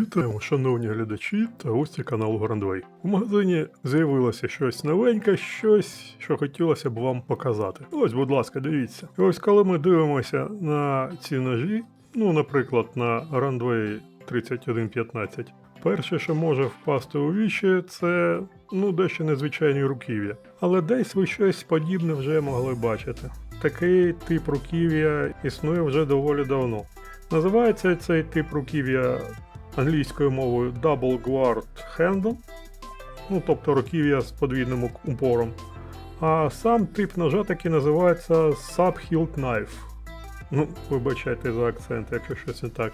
Вітаємо, шановні глядачі та гості каналу Грандвей. У магазині з'явилося щось новеньке, щось, що хотілося б вам показати. Ось, будь ласка, дивіться. І ось коли ми дивимося на ці ножі, ну, наприклад, на Грандвей 3115, перше, що може впасти у вічі, це ну дещо незвичайні руків'я. Але десь ви щось подібне вже могли бачити. Такий тип руків'я існує вже доволі давно. Називається цей тип руків'я англійською мовою Double Guard Handle, ну тобто руків'я з подвійним упором. А сам тип ножа таки називається Subhilt Knife. Ну, вибачайте за акцент, якщо щось не так.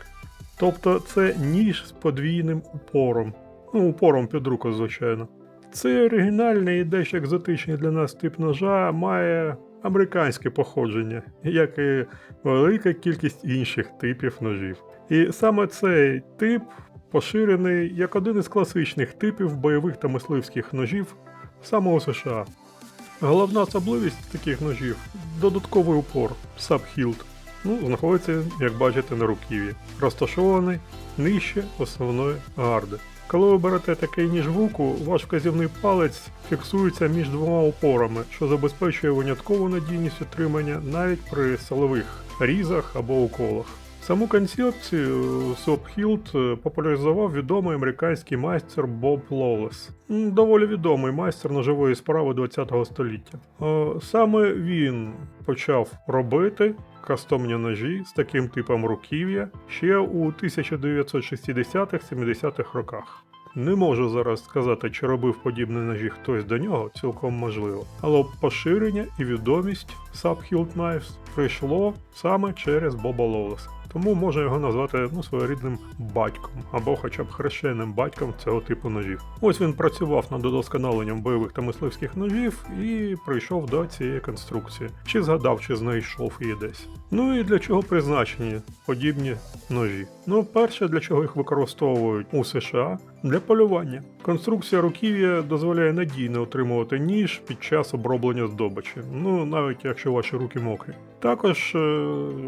Тобто це ніж з подвійним упором. Ну, упором під руку, звичайно. Цей оригінальний і дещо екзотичний для нас тип ножа має американське походження, як і велика кількість інших типів ножів. І саме цей тип поширений як один із класичних типів бойових та мисливських ножів саме у США. Головна особливість таких ножів додатковий упор Subhilt. Ну, знаходиться, як бачите, на руків'ї, розташований нижче основної гарди. Коли ви берете такий ніж в руку, ваш вказівний палець фіксується між двома опорами, що забезпечує виняткову надійність утримання навіть при силових різах або уколах. Саму концепцію Subhilt популяризував відомий американський майстер Боб Лоулес. Доволі відомий майстер ножової справи XX століття. Е, Саме він почав робити кастомні ножі з таким типом руків'я ще у 1960-70-х роках. Не можу зараз сказати, чи робив подібні ножі хтось до нього, цілком можливо. Але поширення і відомість Subhilt Knives прийшло саме через Боба Лолеса. Тому можна його назвати ну, своєрідним батьком або хоча б хрещеним батьком цього типу ножів. Ось він працював над удосконаленням бойових та мисливських ножів і прийшов до цієї конструкції. Чи згадав, чи знайшов її десь. Ну і для чого призначені подібні ножі? Ну, перше, для чого їх використовують у США для полювання. Конструкція руків'я дозволяє надійно отримувати ніж під час оброблення здобичі, ну навіть якщо ваші руки мокрі. Також е,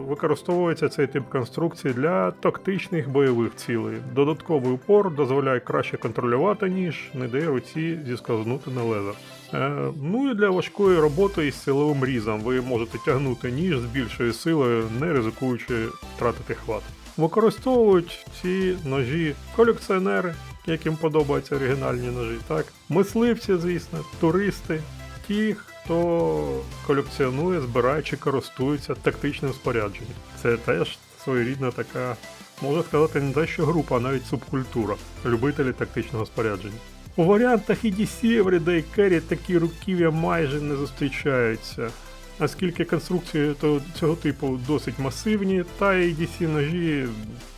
використовується цей тип конструкції для тактичних бойових цілей. Додатковий упор дозволяє краще контролювати ніж, не дає руці зіскознути на лезо. Е, ну і для важкої роботи із силовим різом ви можете тягнути ніж з більшою силою, не ризикуючи втратити хват. Використовують ці ножі колекціонери, яким подобаються оригінальні ножі, так? Мисливці, звісно, туристи, ті, хто колекціонує, збирає чи користується тактичним спорядженням. Це теж своєрідна така, можна сказати, не те, що група, а навіть субкультура любителі тактичного спорядження. У варіантах EDC, Everyday Carry такі руків'я майже не зустрічаються. Оскільки конструкції цього типу досить масивні, та EDC ножі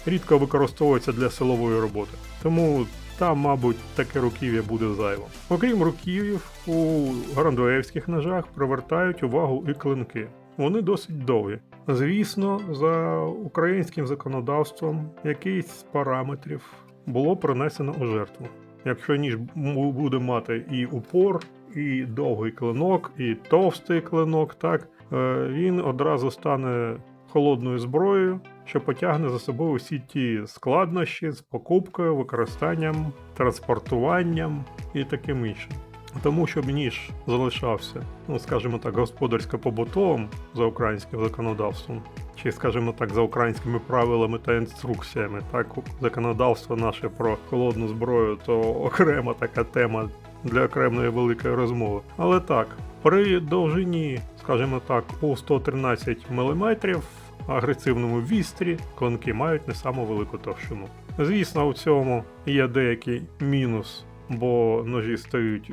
рідко використовуються для силової роботи. Тому там, мабуть, таке руків'я буде зайвим. Окрім руків'їв, у грандуевських ножах привертають увагу і клинки. Вони досить довгі. Звісно, за українським законодавством якийсь з параметрів було принесено у жертву. Якщо ніж буде мати і упор, і довгий клинок, і товстий клинок, так е, він одразу стане холодною зброєю, що потягне за собою усі ті складнощі з покупкою, використанням, транспортуванням і таким іншим. Тому щоб ніж залишався, ну скажімо так, господарсько-побутовим за українським законодавством, чи, скажімо так, за українськими правилами та інструкціями. Так, законодавство наше про холодну зброю, то окрема така тема для окремої великої розмови. Але так, при довжині, скажімо так, у 113 мм агресивному вістрі клинки мають не саму велику товщину. Звісно, у цьому є деякий мінус, бо ножі стають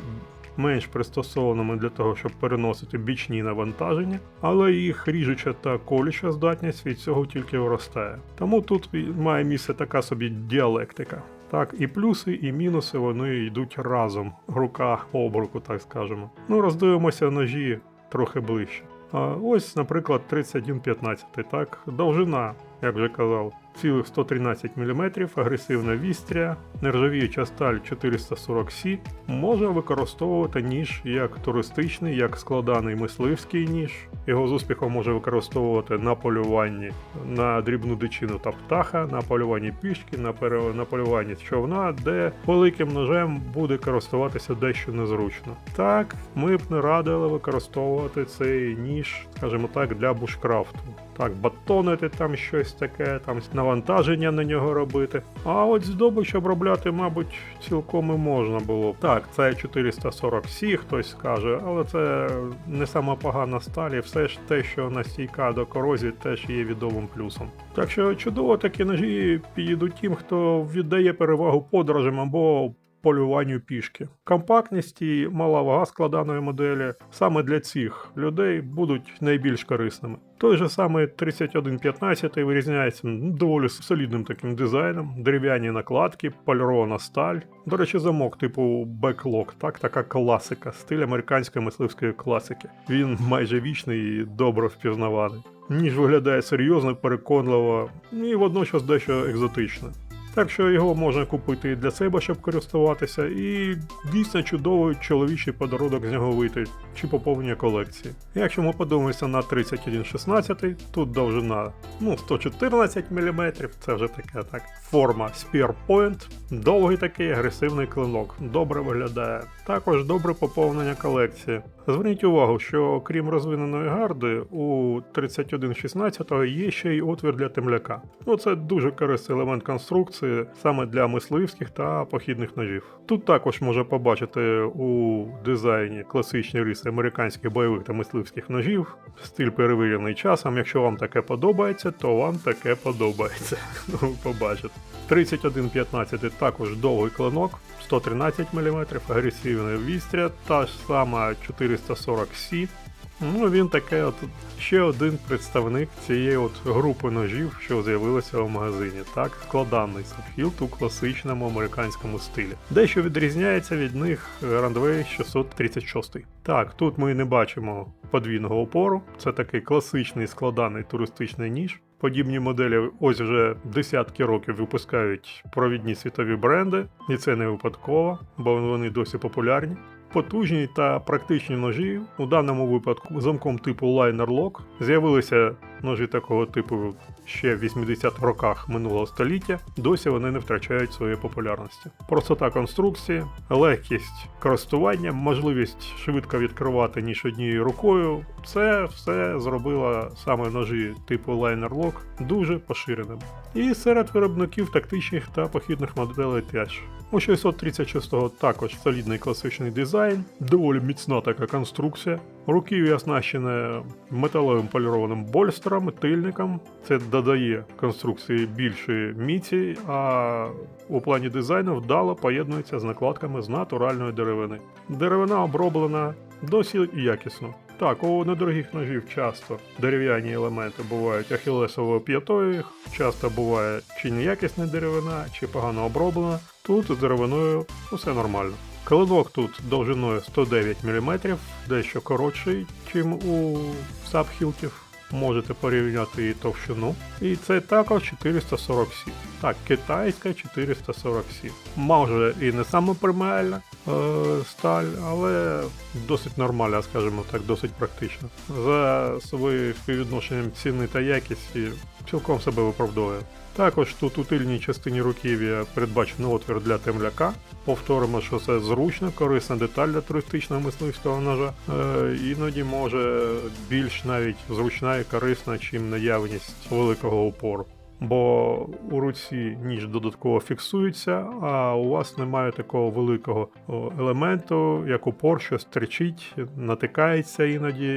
менш пристосованими для того, щоб переносити бічні навантаження, але їх ріжуча та колюча здатність від цього тільки виростає. Тому тут має місце така собі діалектика. Так, і плюси, і мінуси вони йдуть разом, рука об руку, так скажемо. Ну, роздивимося ножі трохи ближче. Ось, наприклад, 3115, так, довжина, як вже казав, 113 мм, агресивна вістря, нержавіюча сталь 440C, може використовувати ніж як туристичний, як складаний мисливський ніж. Його з успіхом може використовувати на полюванні на дрібну дичину та птаха, на полюванні пішки, на, пере... на полюванні човна, де великим ножем буде користуватися дещо незручно. Так, ми б не радили використовувати цей ніж, скажімо так, для бушкрафту. Так, батонити там щось таке, там навантаження на нього робити. А от здобич обробляти, мабуть, цілком і можна було. Так, це 440 сі, хтось скаже, але це не сама погана сталь, і все ж те, що настійка до корозії, теж є відомим плюсом. Так що чудово такі ножі підійдуть тим, хто віддає перевагу подорожам або полюванню пішки. Компактність і мала вага складаної моделі саме для цих людей будуть найбільш корисними. Той же самий 3115 вирізняється доволі солідним таким дизайном, дерев'яні накладки, полірована сталь. До речі, замок типу беклок, так, така класика, стиль американської мисливської класики. Він майже вічний і добре впізнаваний. Ніж виглядає серйозно, переконливо і водночас дещо екзотично. Так що його можна купити і для себе, щоб користуватися, і дійсно чудовий чоловічий подарунок з нього вийти чи поповнення колекції. Якщо ми подивимося на 3116, тут довжина ну, 114 мм, це вже таке так. Форма Spear Point, довгий такий агресивний клинок, добре виглядає. Також добре поповнення колекції. Зверніть увагу, що крім розвиненої гарди, у 3116 є ще й отвір для темляка. Ну це дуже корисний елемент конструкції саме для мисливських та похідних ножів. Тут також можна побачити у дизайні класичні риси американських бойових та мисливських ножів, стиль перевірений часом. Якщо вам таке подобається, то вам таке подобається. Ну, побачите. 3115 також довгий клинок, 113 мм, агресивне вістря, та ж сама 440C. Ну, він таке от ще один представник цієї от групи ножів, що з'явилися у магазині. Так, складаний сапхілт у класичному американському стилі. Дещо відрізняється від них Randway 636. Так, тут ми не бачимо подвійного опору. Це такий класичний складаний туристичний ніж. Подібні моделі ось вже десятки років випускають провідні світові бренди, і це не випадково, бо вони досі популярні. Потужні та практичні ножі, у даному випадку замком типу Liner Lock, з'явилися ножі такого типу ще в 80-х роках минулого століття, досі вони не втрачають своєї популярності. Простота конструкції, легкість користування, можливість швидко відкривати ніж однією рукою це все зробило саме ножі типу Liner Lock дуже поширеним. І серед виробників тактичних та похідних моделей теж. У 636-го також солідний класичний дизайн, доволі міцна така конструкція. Руків'я оснащене металевим полірованим больстером, тильником. Це додає конструкції більшої міці, а у плані дизайну вдало поєднується з накладками з натуральної деревини. Деревина оброблена досить якісно. Так, у недорогих ножів часто дерев'яні елементи бувають ахілесовою п'ятою, часто буває чи неякісна деревина, чи погано оброблена. Тут з деревиною усе нормально. Клинок тут довжиною 109 мм, дещо коротший, чим у сабхілків. Можете порівняти її товщину. І це також 447. Так, китайська 447. Може і не саме преміальна е, сталь, але досить нормальна, скажімо так, досить практична. За своїм співвідношенням ціни та якісті цілком себе виправдовує. Також тут у тильній частині руків'я передбачений отвір для темляка. Повторимо, що це зручна, корисна деталь для туристичного мисливського ножа. Е, іноді може більш навіть зручна і корисна, чим наявність великого опору. Бо у руці ніж додатково фіксується, а у вас немає такого великого елементу, як упор, що стерчить, натикається іноді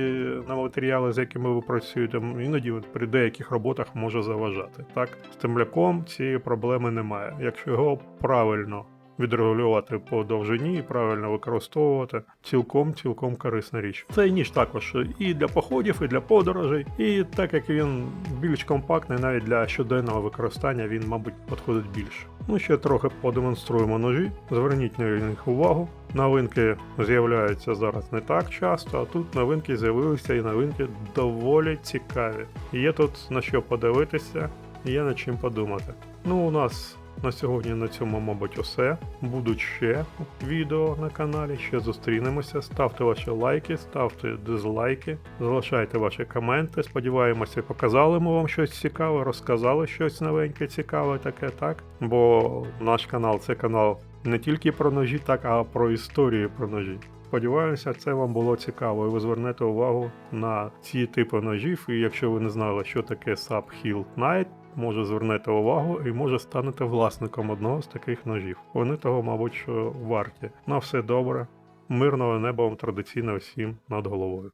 на матеріали, з якими ви працюєте. Іноді при деяких роботах може заважати. Так, з темляком цієї проблеми немає. Якщо його правильно відрегулювати по довжині і правильно використовувати цілком цілком корисна річ. Цей ніж також і для походів, і для подорожей, і так як він більш компактний, навіть для щоденного використання він, мабуть, підходить більше. Ну ще трохи подемонструємо ножі. Зверніть на них увагу. Новинки з'являються зараз не так часто, а тут новинки з'явилися і новинки доволі цікаві. Є тут на що подивитися. є над чим подумати. Ну, у нас на сьогодні на цьому, мабуть, усе. Будуть ще відео на каналі, ще зустрінемося. Ставте ваші лайки, ставте дизлайки, залишайте ваші коменти. Сподіваємося, показали ми вам щось цікаве, розказали щось новеньке, цікаве, таке, так. Бо наш канал це канал не тільки про ножі, так, а про історію про ножі. Сподіваюся, це вам було цікаво, і ви звернете увагу на ці типи ножів. І якщо ви не знали, що таке Sub Hill Knight, може звернете увагу і може станете власником одного з таких ножів. Вони того, мабуть, що варті. На все добре. Мирного неба вам традиційно всім над головою.